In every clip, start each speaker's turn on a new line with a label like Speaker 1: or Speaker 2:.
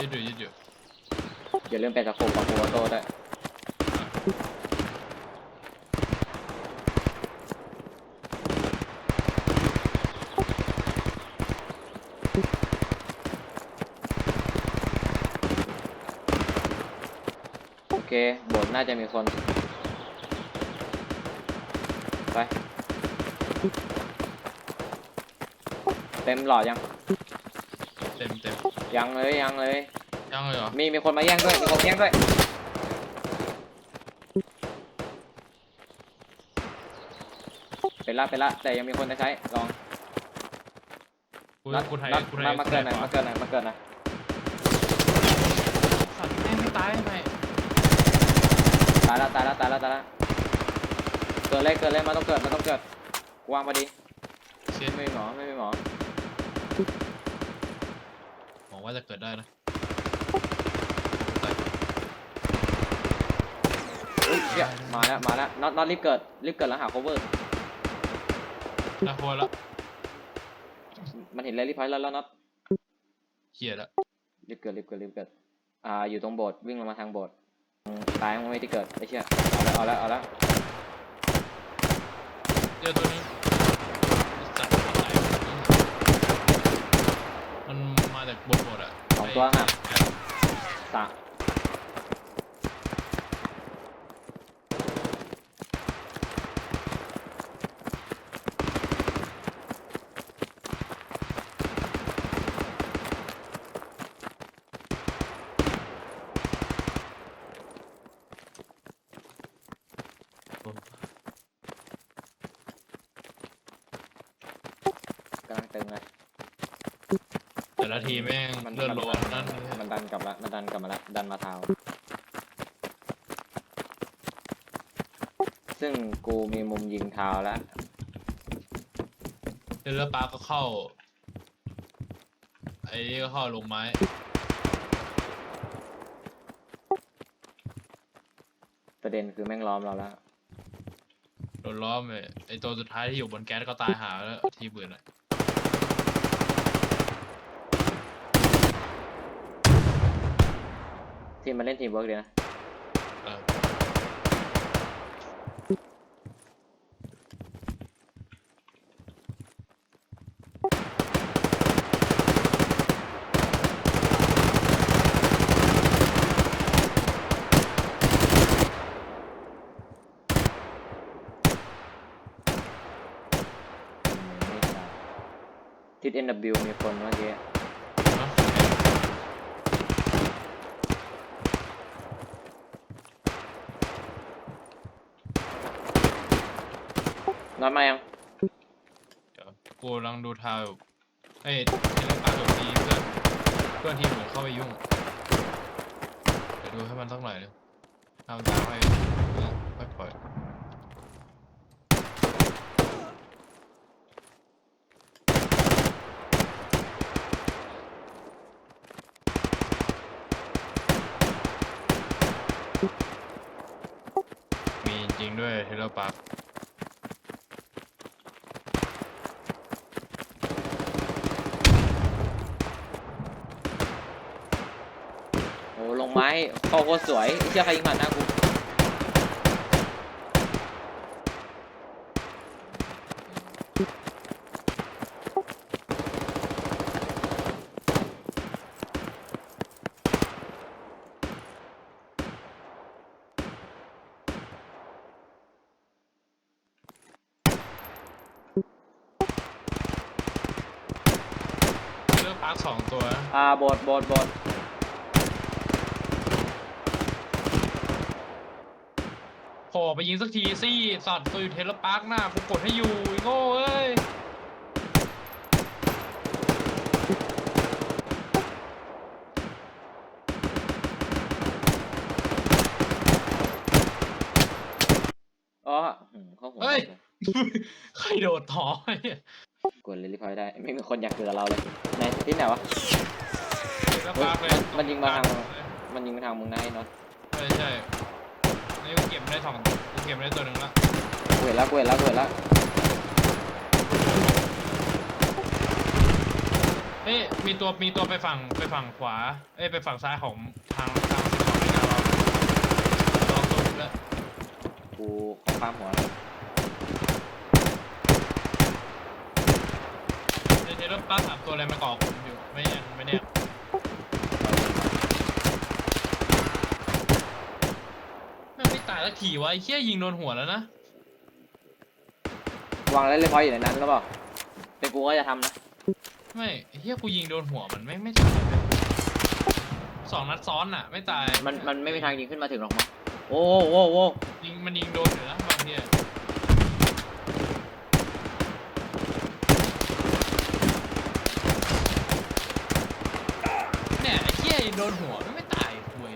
Speaker 1: ยืดอยู่ยืดอยู่
Speaker 2: อย่าลืมไปตะโขบกับโคโต้ด้วยโอเคโบสถ์น่าจะมีคน ไป เต็มหลอดยัง ยังเลยยังเลย
Speaker 1: ยังเลยเหรอ
Speaker 2: มีมีคนมาแย่งด้วยมีคนแย่งด้วยเป็นละเป็นละแต่ยังมีคนจะใช้ลอง
Speaker 1: กู
Speaker 2: นัด
Speaker 1: กูไทย
Speaker 2: นัด
Speaker 1: กูไทย
Speaker 2: มามาเกิดหน่อย
Speaker 1: กู
Speaker 2: มา
Speaker 1: ไท
Speaker 2: เกิดหน่อยมาเกิดหน่อย
Speaker 1: สัตว์แม่งไม่ตายไหม
Speaker 2: ตายละตายละตายละตายละเกิดเลยเกิดเลยมาต้องเกิดมาต้องเกิดวางพอดี
Speaker 1: เชีย
Speaker 2: ไม่มีหมอไม่มีหมอ
Speaker 1: ห วังว่าจะเกิดได้นะ
Speaker 2: อุ้ยเชี่ยมาแล้วมาแล้วน็อตน็อตรีบเกิดรีบเกิดแล้วหา cover
Speaker 1: น่าโคตรละ
Speaker 2: มันเห็นเลยรีบพอยแล้วแล้วน็อต
Speaker 1: เขียละ
Speaker 2: รีบเกิดรีบเกิดรีบเกิดอ่าอยู่ตรงโบสถ์วิ่งลงมาทางโบสถ์อืมตายมันไม่ที่เกิดไอ้เชี่ยเอาแล้วเอาแล้วเอาแล้ว
Speaker 1: เจอตัวนี้สัตว์ตายมันมาจากบนหมดอะ
Speaker 2: สอง ตัวหักสามกำลังตึงเลย
Speaker 1: แต่ละทีแม่ง
Speaker 2: มัน
Speaker 1: เลือด
Speaker 2: มัน
Speaker 1: ร้อ
Speaker 2: มันน
Speaker 1: นั่น
Speaker 2: มันดันกลับละมันดันกลับมาละดันมาเท้า ซึ่งกูมีมุมยิงเท้าแล้ว
Speaker 1: เลือดปลาก็เข้า ไอ้นี่ก็เข้าลงไม้
Speaker 2: ประเด็นคือแม่งล้อมเราแล้ว
Speaker 1: โดนล้อมเลยไอ้ตัวสุดท้ายที่อยู่บนแก๊สก็ตายหาแล้วทีปืนอะ
Speaker 2: ทีมมันเล่นทีมเวิร์กดีนะ
Speaker 1: เออ
Speaker 2: อืมไม่ใช่ทิศ NW มีคนเมื่อกี้
Speaker 1: เนอะ
Speaker 2: นอนมายัง
Speaker 1: เดี๋ยวกูกำลังดูทาวอยู่เอ้ยไอ้เรื่องปาตัวทีเพื่อนเพื่อนทีมเหมือนเข้าไปยุ่งเดี๋ยวดูให้มันสักหน่อยนึงทำตามให้ค่อยปล่อยมีจริงด้วยเทเลปาร์ค
Speaker 2: โอ้ ลงไม้เข้าโคตรสวยไอ้เชี่ยใครยิงผ่านหน้ากู
Speaker 1: เทเลปาร์คสองตัวนะ
Speaker 2: อ่าโบดโบดโบด
Speaker 1: โผล่ไปยิงสักทีสิสัตว์ตัวอยู่เทเลปาร์คหน้ากูกดให้อยู่ไอ้โง่เอ้ย
Speaker 2: อ๋อหืมเข้าหัว
Speaker 1: เฮ้ย
Speaker 2: เลย
Speaker 1: ใครโดดถอเนี่ย
Speaker 2: กดเลยรีพอยได้ ไม่มีคนอยากเกิดกับเราเลยไหนที่ไหนวะ
Speaker 1: เทเลปาร์คเลย
Speaker 2: มันยิงมาทาง มันยิงไปทางมึงนายนนท์
Speaker 1: ใช่ใช่ นี่กูเก็บได้สองกูเก็บได้ตัวหนึ่งละ
Speaker 2: กูเห็นแล้วกูเห็นแล้วกูเห็นแล้ว
Speaker 1: เอ้ยมีตัวมีตัวไปฝั่งไปฝั่งขวา เอ้ยไปฝั่งซ้ายของทางทางสิบสองในเราลองตัวแล้ว
Speaker 2: กูขอข้ามหัวแล้ว
Speaker 1: เดี๋ยวเดี๋ยวรถตั้งสามตัวอะไรมาก่อผมอยู่ไม่ยังไม่เนี่ ยแม่งไม่ตายแล้วขี่วะไอ้เหี้ยยิงโดนหัวแล้วนะ
Speaker 2: วางแล้วเรียบร้อยอยู่ในนั้นหรือเปล่าเป็นกูก็จะทำนะ
Speaker 1: ไม่ไอ้เหี้ยกูยิงโดนหัวมันไม่ไม่ตายเลยสองนัดซ้อนอะ ไม่ตาย
Speaker 2: มันมันไม่มีทางยิงขึ้นมาถึงหรอกมั้งโอ้โหโอ้โหโอ้โห
Speaker 1: ยิงมันยิงโดนอยู่นะบางทีอะเนี่ยไอ้เหี้ยยิงโดนหัวมันไม่ตายคุย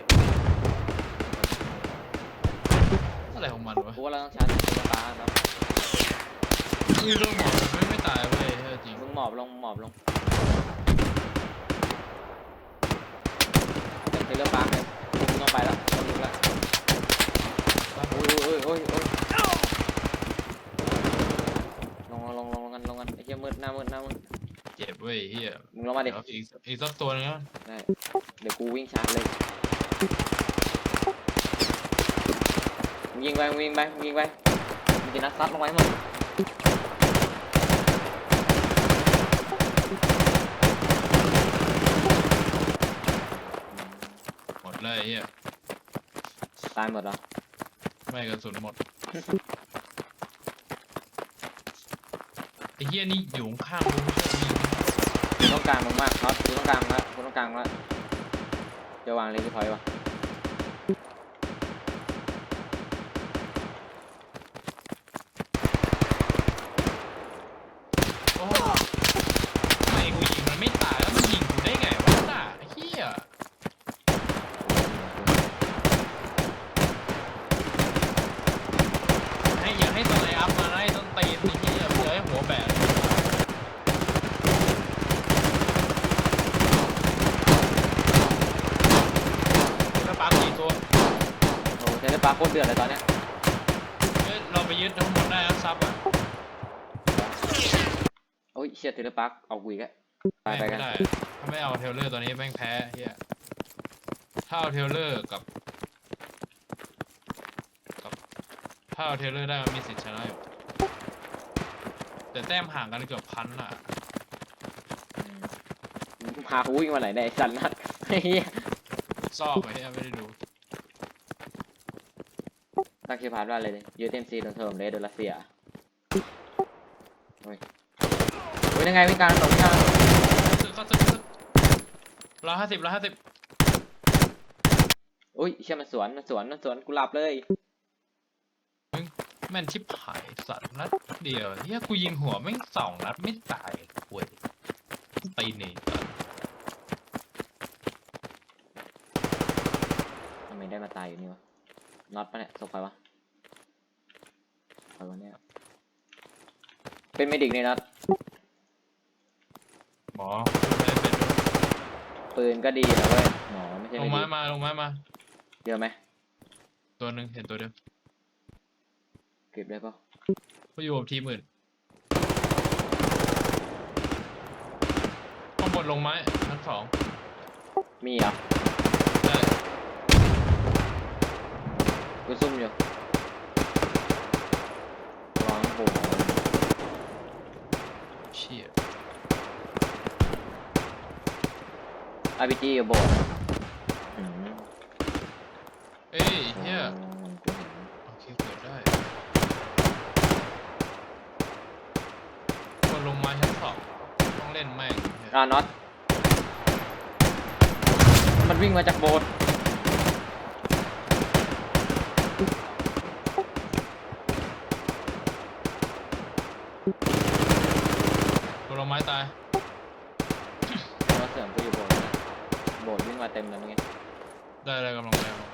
Speaker 1: อะไรของมันวะ
Speaker 2: กูว่าเราต้องชาร์จตัวตาแล้ว
Speaker 1: ยิงโดนหมันไม่ไม่ตายเว้ยเออจริง
Speaker 2: มึงหมอบลงหมอบลงเต็มที่เรื่องปาร์คเลยมึงต้องไปแล้วต้องยิงแล้วโอ้ยโอ้ยโอ้ยโอ้ยลงลงลงลงกันลงกันไอ้เหี้ยมืดหน้ามืดหน้ามืด
Speaker 1: เจ็บเว้ยเหี้ย
Speaker 2: มึงลงมาดิ
Speaker 1: เดี๋ยวอีกอีกสักตัวนึงนะ
Speaker 2: ได้เดี๋ยวกูวิ่งชาร์จเลยมึงยิงไปมึงยิงไปมึงยิงไปมึงจะนัดซัดลงไว้หมด
Speaker 1: หมดเลย ไอ้เหี้ย
Speaker 2: ตายหมดเหรอ
Speaker 1: ไม่กระสุนหมดไอ้เหี้ยนี่อยู่ข้างๆกูไม่ใช่ยิง
Speaker 2: กูต้องการมึงมากน็อตกูต้องการมึงละกูต้องการมึงละจะวางเลยที่พอยวะ
Speaker 1: โอ้ทำไมกูยิงมันไม่ตายแล้วมันยิงกูได้ไงวะน่ะไอ้เหี้ยให้อย่าให้ตัวไลอัพมานะให้ต้นตีนไอ้เหี้ยเพื่อให้หัวแบนแล้วปาสี่ตัว
Speaker 2: โอ้เทเลปาร์ คโคตรเดือดเลยตอนเนี้ย
Speaker 1: เอ้ยเราไปยึดทั้งหมดได้แล้วซับอะ
Speaker 2: โอ้ยเชียเทเลปาร์คเอากุยกะไปไป
Speaker 1: ไม่
Speaker 2: กัน
Speaker 1: ได้ถ้าไม่เอาเทเลอร์ตัวนี้แม่งแพ้เฮียถ้าเอาเทเลอร์กับกับถ้าเอาเทเลอร์ได้มันมีสิทธิ์ชนะอยู่แต่แต้มห่างกันเกือบพันอะ
Speaker 2: มึงพากูวิ่งมาไหนเนี่ยไอ้สันนัดเฮีย
Speaker 1: ซอกไปเฮียไม่ได้ดู
Speaker 2: ตั้งชื่อพาร์ทว่าอะไรเลยยูเต็มซีโดนเทอมเลสโดนรัสเซียโอ้ยโอ้ยยังไงวิ่งกลางถนนวิ่งกลางถนน
Speaker 1: สึกก็สึกสึกร้อยห้าสิบร้อยห้าสิบ
Speaker 2: โอ้ยเชี่ยมันสวนมันสวนมันสวนกูหลับเลย
Speaker 1: แม่นชิบหายสัตว์นัดเดียวเฮียกูยิงหัวแม่งสองนัดไม่ตายเว้ยตีหนี่
Speaker 2: ทำไมได้มาตายอยู่นี่วะน็อตปะเนี่ยศพใครวะใค รวะเนี่ย เป็นเมดิกในน็อต
Speaker 1: หมอไม่ได้เป็นด้วย
Speaker 2: ปืนก็ดีนะเว้ยหมอไม่ใช่
Speaker 1: ล
Speaker 2: ไม่
Speaker 1: ง
Speaker 2: ดี
Speaker 1: ไม้มาลงไม้มา
Speaker 2: เยอะไหม
Speaker 1: ตัวหนึ่งเห็นตัวเดียว
Speaker 2: เก็บได้ปะ
Speaker 1: ก็อยู่กับทีมอื่นข้างบนลงไม้ชั้นสอง
Speaker 2: มีเหรอ
Speaker 1: ได้
Speaker 2: กูซุ่มอยู่วางโห
Speaker 1: เชี่ย
Speaker 2: อาร์พีจีกับโบดอืม
Speaker 1: เอ้ยเฮีย
Speaker 2: อ๋อกูเห็น
Speaker 1: โอเคเกิดได้คนลงมาชั้นสองต้องเล่นแม่งเหี้ย
Speaker 2: อ่าน็อตมันวิ่งมาจากโบสถ์
Speaker 1: คนลงไม้ตาย
Speaker 2: เราเสริมกูอยู่โบสถ์นะโบสถ์วิ่งมาเต็มเลยเมื่อกี้
Speaker 1: ได้ได้กำลังไปกำลัง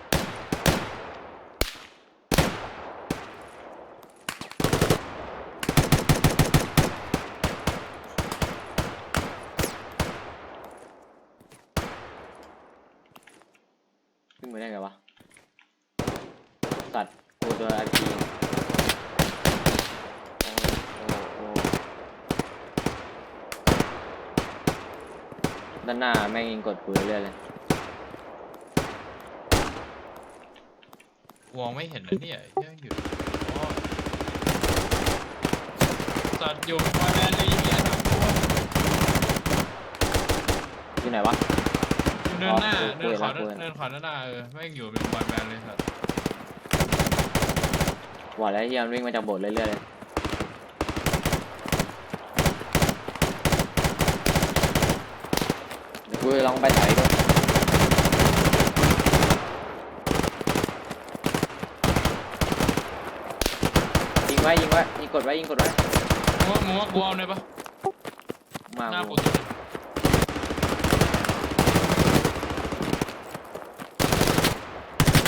Speaker 2: วิ่งมาได้ไงวะ สัตว์กูโดนอาร์พีโอ้โอ้โอ้ด้านหน้าแม่งยิงกดปืนเรื่อยๆเลย
Speaker 1: มองไม่เห็นนะเนี่ยเหี้ยอยู่อ๋อสัตว์อยู่มาแลนด์เลยเหี้ยทั้งตัว
Speaker 2: อยู่ไหนวะ
Speaker 1: อยู่เนินหน้า
Speaker 2: อ๋อ
Speaker 1: เนินขวา
Speaker 2: คุยแล้วคุยแล้ว
Speaker 1: เนินขวาด้านหน้าเออแม่งอยู่เป็นบอลแบนเลยสัตว์
Speaker 2: บอกแล้วไอ้เฮียมันวิ่งมาจากโบสถ์เรื่อยๆเลยเดี๋ยวกูลองไปถ่ายด้วยยิง ไว้ยิงไว้ยิงกดไว้ยิงกดไว้
Speaker 1: มึงว่ามึงว่ากูเอาเลยปะ
Speaker 2: มา
Speaker 1: หน้า
Speaker 2: กู
Speaker 1: กู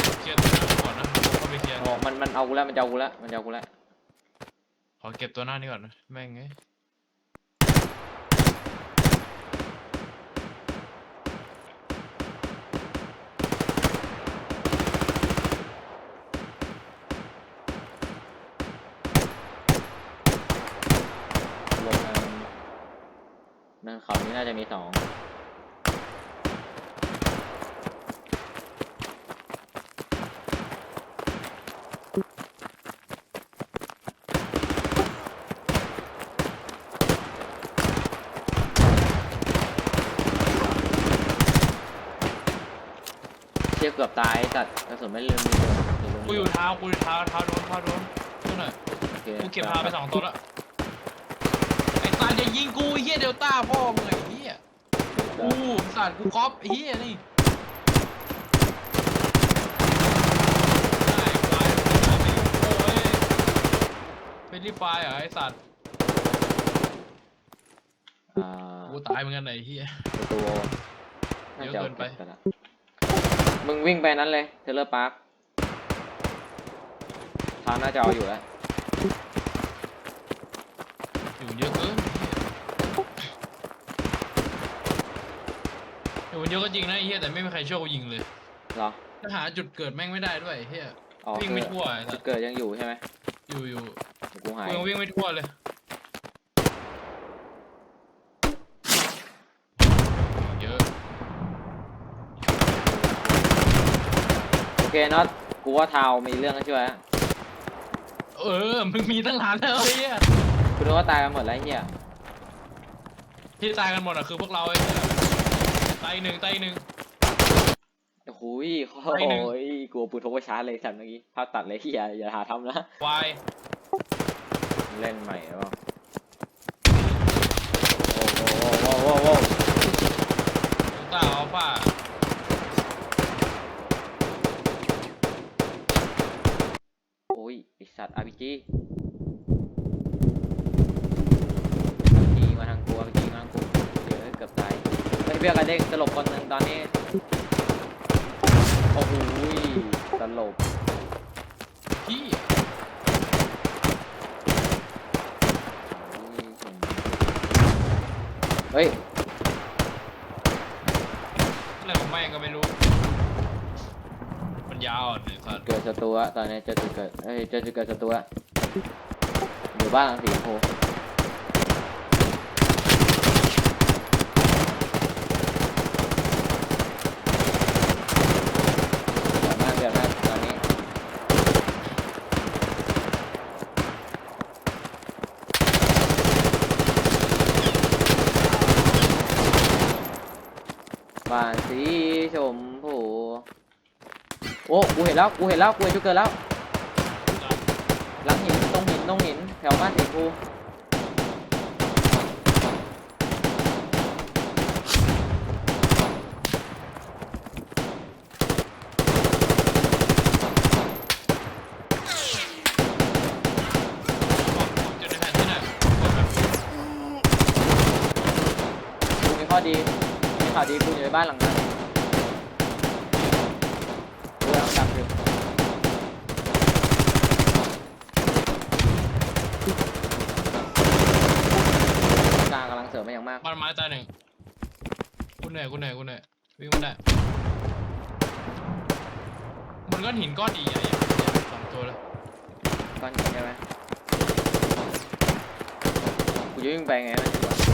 Speaker 1: ตัวเคลียร์ตัวหน้าก่อนนะเข้าไปเคลียร์
Speaker 2: อ๋อมันมันเอากูแล้วมันจะเอากูแล้วมันจะเอากูแล้ว
Speaker 1: ขอเก็บตัวหน้านี่ก่อนนะแม่งไง
Speaker 2: ลงเนินเนินเขานี้น่าจะมีสองเชี่ยเกือบตายไอ้สัตว์กระสุนไม่ลืมมีเลยเดี๋ว
Speaker 1: กูอยู่เท้ากูอยู่เท้าเท้าโดนเท้าโดนช่วยหน่อย
Speaker 2: โอค
Speaker 1: กูเก็บเท้าไปสองตัวละไอ้สัตว์อย่ายิงกูไอ้เฮียเด ลต้าพ่อมึงไอ้เฮียกูสัตว์กูก๊อปไอ้เฮียนี่ได้ไฟล์ไม่โอ้ยเป็นรีไฟล์เหรอไอ้สัตว์
Speaker 2: อ่า
Speaker 1: กูตายเหมือนกันไอ้เฮีย
Speaker 2: ประตูน่า
Speaker 1: เย
Speaker 2: จะ
Speaker 1: อะ
Speaker 2: เอา
Speaker 1: เกินไป
Speaker 2: เก็บละมึงวิ่งไปนั้นเลย เทเลอร์พาร์คทางน่าจะเอาอยู่แล้ว
Speaker 1: อยู่เยอะเกินอยู่ มันเยอะก็จริงนะไอ้เฮียแต่ไม่มีใครช่วยกูยิงเลย
Speaker 2: เหรอ
Speaker 1: ถ้าหาจุดเกิดแม่งไม่ได้ด้วยไอ้เฮีย
Speaker 2: อ๋อ
Speaker 1: วิ่ง
Speaker 2: คื
Speaker 1: ไม่
Speaker 2: อ
Speaker 1: ทั่วไอ้สั
Speaker 2: จุ
Speaker 1: ต
Speaker 2: ด
Speaker 1: ว์
Speaker 2: เกิดยังอยู่ใช่ไหม
Speaker 1: อยู่อยู่
Speaker 2: เดี๋ยวกูหาย
Speaker 1: กูยังวิ่งไม่ทั่วเลยเยอะ
Speaker 2: โอเคน็อตกูว่าทาวมีเรื่องให้ช่วยอะ
Speaker 1: เออมึงมีตั้งนานแล้วไอ้เหี้ย
Speaker 2: กูนึกว่าตายกันหมดแล้วไอ้เฮีย
Speaker 1: ที่ตายกันหมดอะคือพวกเราไอ้เหี้ย ตายอีกหนึ่งตายอีกหนึ่ง
Speaker 2: โอ้โหยโอ้
Speaker 1: ไปหนึ่ง
Speaker 2: ยกลัวปืนทกชาร์จเลยสัตว์เมื่อกี้ภาพตัดเลยเฮียอย่าหาทำนะ
Speaker 1: วาย
Speaker 2: เล่นใหม่แล้วะโอ้โหโอ้โหโอ้โหโอ้โห
Speaker 1: ลูกตาอัลฟา
Speaker 2: โอ้ยไอสัตว์อาร์พีจีอาร์พีจีมาทางกูอาร์พีจีมาทางกูเดี๋ยวเกือบตาย เฮ้ยเบี้ยกระเด้งตลบคนหนึ่งตอนนี้ โอ้โหยตลบ
Speaker 1: พี่
Speaker 2: เฮ้ย
Speaker 1: อะไรของแม่งก็ไม่รู้ มันยาวอะไอ้สัตว์
Speaker 2: เกิดศัตรูอะตอนนี้เจอจุดเกิดเฮ้ยเจอจุดเกิดศัตรูอะอยู่บ้านหลังสีชมพูเดือดมากเดือดมากตอนนี้ บ้านสีชมพูโอ้กูเห็นแล้วกูเห็นแล้วกูเห็นจุดเกิดแล้วหลังหินตรงหินตรงหินแถวบ้านสีชมพู
Speaker 1: จุดในแผนที่ไหนกดแบบ
Speaker 2: กูมีข้อดี มี ข่าวดีกูอยู่ในบ้านหลังนั้นกูกำลังกลับอยู่กลางกำลังเสริมมาอย่างมาก
Speaker 1: บ้านไม้ตายหนึ่งกูเหนื่อยกูเหนื่อยกูเหนื่อยวิ่งไม่ได้มันก้อนหินก้อนดีใหญ่อะสองตัวเลย
Speaker 2: ก้อนหินใช่ไหมกูจะวิ่งไปไงไม่ถึงวะ